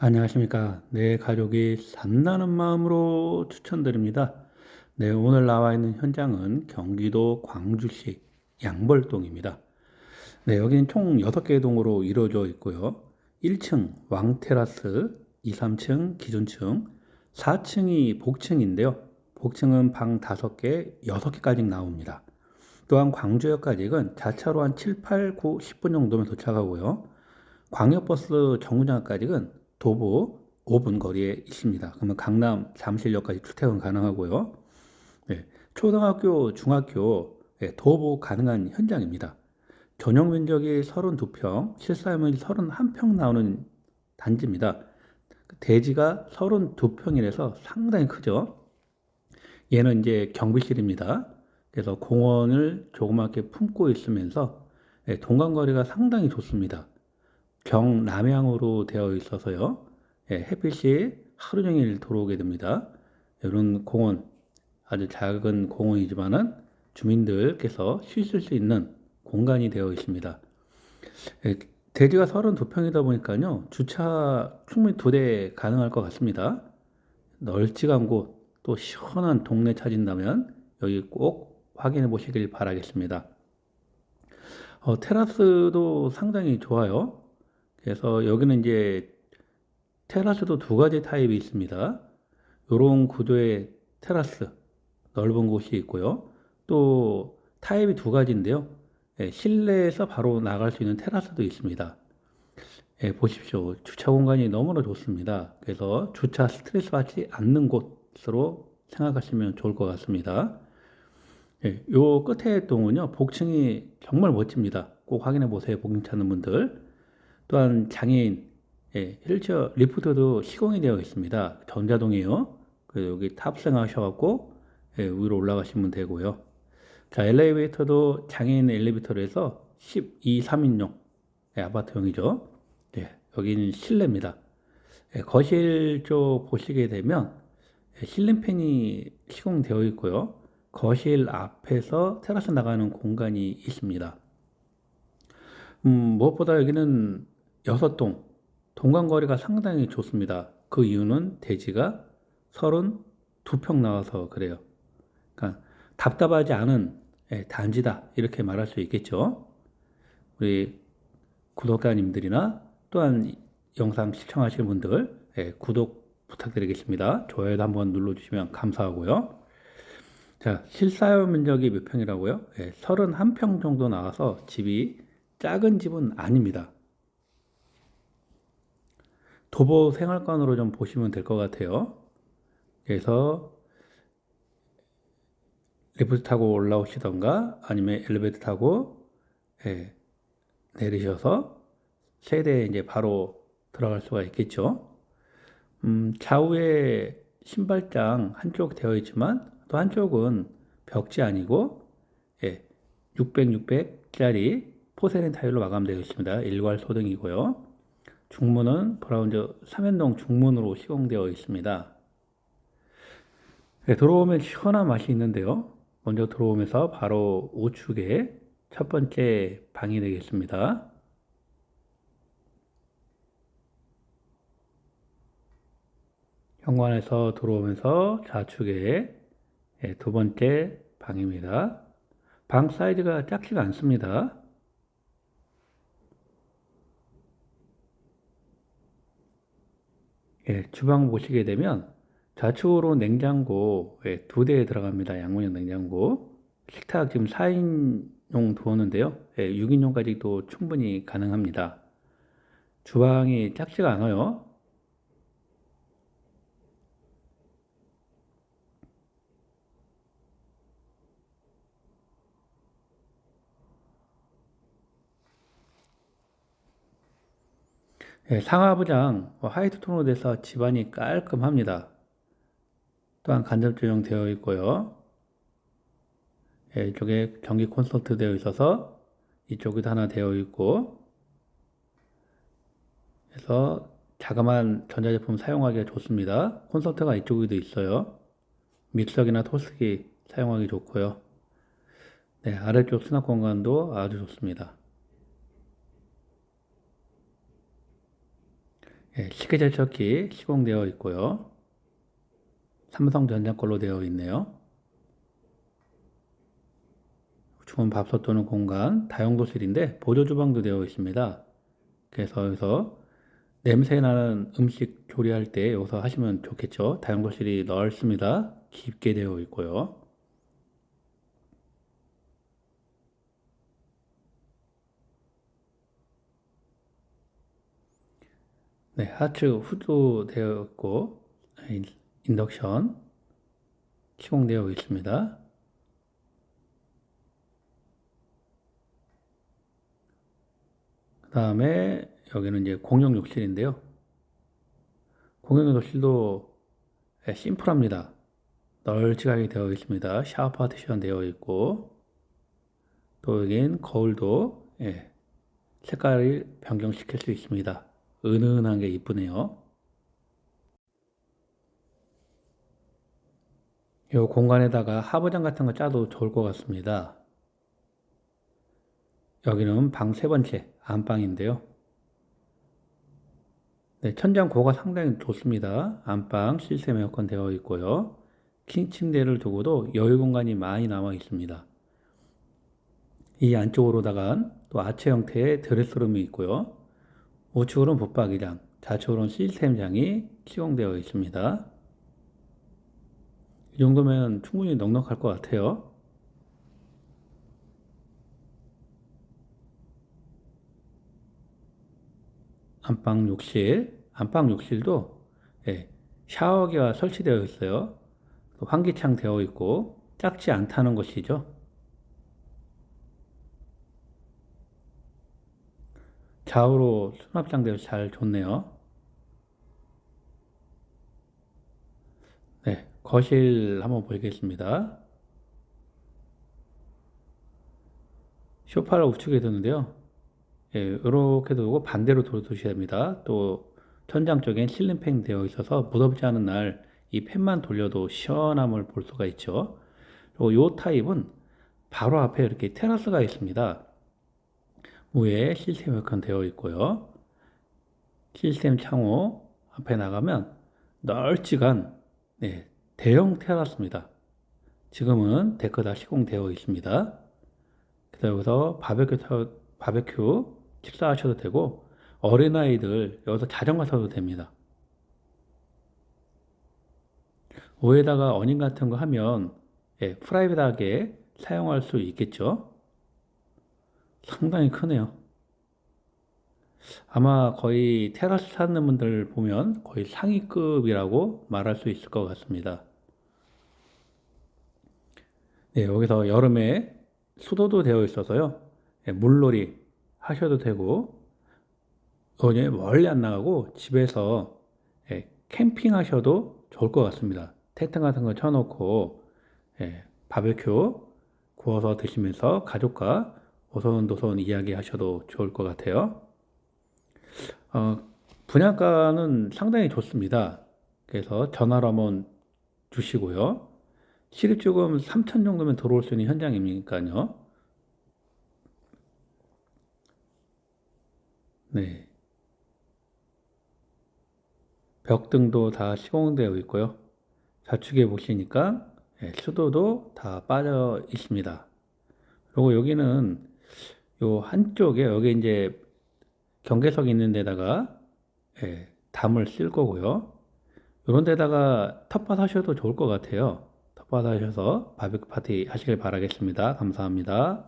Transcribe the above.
안녕하십니까. 내 가족이 산다는 마음으로 추천드립니다. 네, 오늘 나와 있는 현장은 경기도 광주시 양벌동입니다. 네, 여기는 총 6개의 동으로 이루어져 있고요. 1층 왕테라스, 2, 3층 기준층, 4층이 복층인데요. 복층은 방 5개, 6개까지 나옵니다. 또한 광주역까지는 자차로 한 7, 8, 9, 10분 정도면 도착하고요. 광역버스 정류장까지는 도보 5분 거리에 있습니다. 그러면 강남 잠실역까지 출퇴근 가능하고요. 네, 초등학교, 중학교 네, 도보 가능한 현장입니다. 전용 면적이 32평, 실사하면 31평 나오는 단지입니다. 대지가 32평이라서 상당히 크죠. 얘는 이제 경비실입니다. 그래서 공원을 조그맣게 품고 있으면서 네, 동간거리가 상당히 좋습니다. 경남향으로 되어 있어서요. 예, 햇빛이 하루 종일 들어오게 됩니다. 이런 공원, 아주 작은 공원이지만은 주민들께서 쉬실 수 있는 공간이 되어 있습니다. 예, 대지가 32평이다 보니까요. 주차 충분히 두 대 가능할 것 같습니다. 널찍한 곳, 또 시원한 동네 찾은다면 여기 꼭 확인해 보시길 바라겠습니다. 어, 테라스도 상당히 좋아요. 그래서 여기는 이제 테라스도 두 가지 타입이 있습니다. 이런 구조의 테라스, 넓은 곳이 있고요. 또 타입이 두 가지인데요. 예, 실내에서 바로 나갈 수 있는 테라스도 있습니다. 예, 보십시오. 주차 공간이 너무나 좋습니다. 그래서 주차 스트레스 받지 않는 곳으로 생각하시면 좋을 것 같습니다. 예, 요 끝에 동은요, 복층이 정말 멋집니다. 꼭 확인해 보세요. 복층 찾는 분들. 또한 장애인 예, 휠체어 리프트도 시공이 되어 있습니다. 전자동이에요. 그 여기 탑승하셔갖고 예, 위로 올라가시면 되고요. 자 엘리베이터도 장애인 엘리베이터로 해서 12, 3인용 예, 아파트용이죠. 예, 여기는 실내입니다. 예, 거실 쪽 보시게 되면 예, 실린팬이 시공되어 있고요. 거실 앞에서 테라스 나가는 공간이 있습니다. 음, 무엇보다 여기는 여섯 동, 동간거리가 상당히 좋습니다. 그 이유는 대지가 32평 나와서 그래요. 그러니까 답답하지 않은 예, 단지다. 이렇게 말할 수 있겠죠. 우리 구독자님들이나 또한 영상 시청하시는 분들 예, 구독 부탁드리겠습니다. 좋아요도 한번 눌러주시면 감사하고요. 자, 실사용 면적이 몇 평이라고요? 예, 31평 정도 나와서 집이 작은 집은 아닙니다. 도보 생활관으로 좀 보시면 될 것 같아요. 그래서 리프트 타고 올라오시던가 아니면 엘리베이터 타고 예, 내리셔서 세대에 이제 바로 들어갈 수가 있겠죠. 음, 좌우에 신발장 한쪽 되어 있지만 또 한쪽은 벽지 아니고 예, 600, 600짜리 포세린 타일로 마감되어 있습니다. 일괄 소등이고요. 중문은 브라운저 삼연동 중문으로 시공되어 있습니다. 네, 들어오면 시원한 맛이 있는데요. 먼저 들어오면서 바로 우측에 첫 번째 방이 되겠습니다. 현관에서 들어오면서 좌측에 네, 두 번째 방입니다. 방 사이즈가 작지가 않습니다. 예, 주방 보시게 되면 좌측으로 냉장고 예, 두 대 들어갑니다. 양문형 냉장고. 식탁 지금 4인용 두었는데요. 예, 6인용까지도 충분히 가능합니다. 주방이 작지가 않아요. 예, 상하부장 뭐 화이트 톤으로 돼서 집안이 깔끔합니다. 또한 간접 조형 되어 있고요. 예, 이쪽에 전기 콘솔트 되어 있어서 이쪽에도 하나 되어 있고 그래서 자그마한 전자제품 사용하기가 좋습니다. 콘솔트가 이쪽에도 있어요. 믹서기나 토스기 사용하기 좋고요. 네, 아래쪽 수납 공간도 아주 좋습니다. 예, 식기세척기 시공되어 있고요. 삼성전자 걸로 되어 있네요. 주문 밥솥 또는 공간, 다용도실인데 보조 주방도 되어 있습니다. 그래서 여기서 냄새 나는 음식 조리할 때 여기서 하시면 좋겠죠. 다용도실이 넓습니다. 깊게 되어 있고요. 네, 하츠 있고 인- 인덕션 시공되어 있습니다. 그 다음에 여기는 이제 공용 욕실인데요. 공용 욕실도 예, 심플합니다. 널찍하게 되어 있습니다. 샤워 파티션 되어 있고 또 여긴 거울도 예, 색깔을 변경시킬 수 있습니다. 은은한 게 이쁘네요. 이 공간에다가 하부장 같은 거 짜도 좋을 것 같습니다. 여기는 방 세 번째 안방인데요. 네, 천장 고가 상당히 좋습니다. 안방 시스템 에어컨 되어 있고요. 킹 침대를 두고도 여유 공간이 많이 남아 있습니다. 이 안쪽으로다가 또 아체 형태의 드레스룸이 있고요. 우측으로는 붙박이장, 좌측으로는 시스템장이 시공되어 있습니다. 이 정도면 충분히 넉넉할 것 같아요. 안방 욕실, 안방 욕실도 예, 샤워기가 설치되어 있어요. 또 환기창 되어 있고 작지 않다는 것이죠. 좌우로 수납장대도 잘 좋네요. 네, 거실 한번 보겠습니다. 소파를 우측에 두는데요. 예, 이렇게 두고 반대로 두셔야 됩니다. 또 천장 쪽엔 실링팬 되어 있어서 무덥지 않은 날 이 팬만 돌려도 시원함을 볼 수가 있죠. 그리고 이 타입은 바로 앞에 이렇게 테라스가 있습니다. 위에 시스템 에어컨 되어 있고요. 시스템 창호 앞에 나가면 널찍한 네, 대형 테라스입니다. 지금은 데크 다 시공되어 있습니다. 그래서 여기서 바베큐, 타- 바베큐 식사하셔도 되고 어린아이들 여기서 자전거 타도 됩니다. 위에다가 어닝 같은 거 하면 예, 프라이빗하게 사용할 수 있겠죠. 상당히 크네요. 아마 거의 테라스 사는 분들 보면 거의 상위급이라고 말할 수 있을 것 같습니다. 네, 여기서 여름에 수도도 되어 있어서요. 예, 물놀이 하셔도 되고, 어디 멀리 안 나가고 집에서 예, 캠핑 하셔도 좋을 것 같습니다. 텐트 같은 거 쳐놓고 예, 바베큐 구워서 드시면서 가족과 오손도손 이야기 하셔도 좋을 것 같아요. 어, 분양가는 상당히 좋습니다. 그래서 전화로 한번 주시고요. 실입주금 3천 정도면 들어올 수 있는 현장이니까요. 네. 벽등도 다 시공되어 있고요. 좌측에 보시니까 예, 수도도 다 빠져 있습니다. 그리고 여기는 요 한쪽에 여기 이제 경계석이 있는 데다가 예, 담을 쓸 거고요. 이런 데다가 텃밭 하셔도 좋을 것 같아요. 텃밭 하셔서 바비큐 파티 하시길 바라겠습니다. 감사합니다.